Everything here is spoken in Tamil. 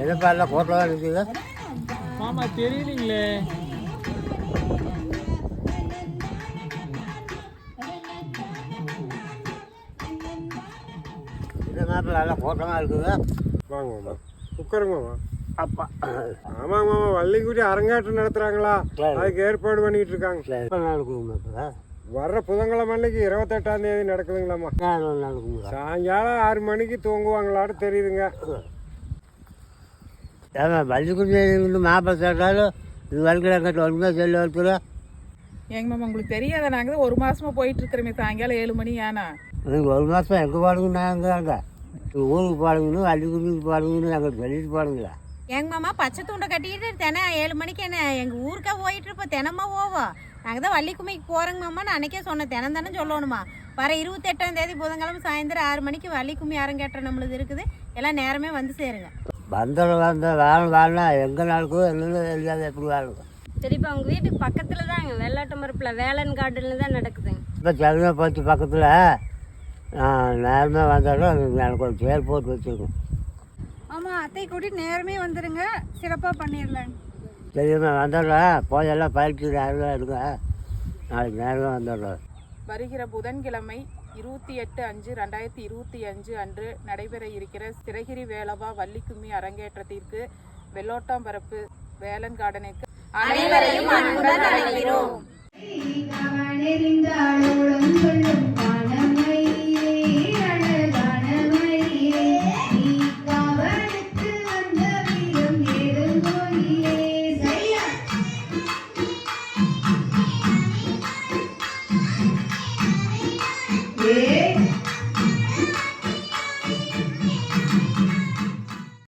என்னப்பா எல்லாம் ஃபோட்டோலாம் இருக்குது. மாமா தெரியலீங்களே. இந்த எல்லாம் ஃபோட்டோலாம் இருக்குது. வாங்க மாமா. உட்காருங்க மாமா. அப்பா. ஆமாங்க மாமா. வள்ளிக்குடி அரங்கேற்றம் நடத்துறாங்களா? சரி. அதுக்கு ஏற்பாடு பண்ணிட்டு இருக்காங்க. வர்ற புதன்கிழமை அன்னைக்கு இருபத்தெட்டாம் தேதி நடக்குதுங்களாம்மா. நான் நடக்குங்களா சாயங்காலம் ஆறு மணிக்கு தூங்குவாங்களான்னு தெரியுதுங்க. ஏமா பள்ளிக்குடி இருந்து மாப்பிள்ளை சேர்த்தாலும் இது வரைக்கும் எங்கிட்ட ஒன்றுமே சொல்லி வருத்துல எங்க மாமா உங்களுக்கு தெரியாத? நாங்க தான் ஒரு மாசமா போயிட்டு இருக்கிறோமே சாயங்காலம் ஏழு மணி ஏனா நீங்கள் ஒரு மாதம் எங்கே பாடுங்க நாங்கள் அங்கே? ஊருக்கு பாடுங்கன்னு வள்ளிக்குடிக்கு பாடுங்கன்னு எங்களுக்கு சொல்லிட்டு பாடுங்களா எங்க மாமா பச்சை துண்டை கட்டிட்டு தினம் ஏழு மணிக்கு என்ன எங்க ஊருக்கா போயிட்டு இருப்போம் தினமா போவோம். நாங்கள் தான் வள்ளிக்குமைக்கு போகிறோங்க மாமா நான் அன்னைக்கே சொன்னேன். தினம் தானே சொல்லணுமா? வர இருபத்தெட்டாம் தேதி புதன்கிழமை சாயந்தரம் ஆறு மணிக்கு வள்ளிக்கும்மி அரங்கேற்றம் நம்மளுது இருக்குது. எல்லாம் நேரமே வந்து சேருங்க. வந்தோம் வந்த வேலை வேலைனா எங்கே நடக்குதோ என்னன்னு தெரியாது எப்படி வேலை சரிப்பா உங்கள் வீட்டுக்கு பக்கத்தில் தாங்க வெள்ளாட்டு மரப்பில் வேலன் கார்டனில் தான் நடக்குதுங்க இப்போ சென்னை பத்து பக்கத்தில். நேரமே வந்தாலும் எனக்கு ஒரு சேர் போட்டு வச்சுருக்கோம். ஆமாம் அத்தை கூட்டிட்டு நேரமே வந்துடுங்க சிறப்பாக பண்ணிடலாங்க தெரியுமா வந்துடுறேன் போய் எல்லாம் பயிற்சி நேரம் எடுங்க நாளைக்கு நேரமே வந்துடுறேன் வருகிற புதன்கிழமை இருபத்தி எட்டு அஞ்சு ரெண்டாயிரத்தி இருபத்தி அஞ்சு அன்று நடைபெற இருக்கிற சிறகிரி வேலவா வள்ளிக்கும்மி அரங்கேற்றத்திற்கு வெள்ளோட்டாம்பரப்பு வேலன் கார்டனுக்கு அனைவரையும் அன்புடன் அழைக்கிறோம். ¿Qué?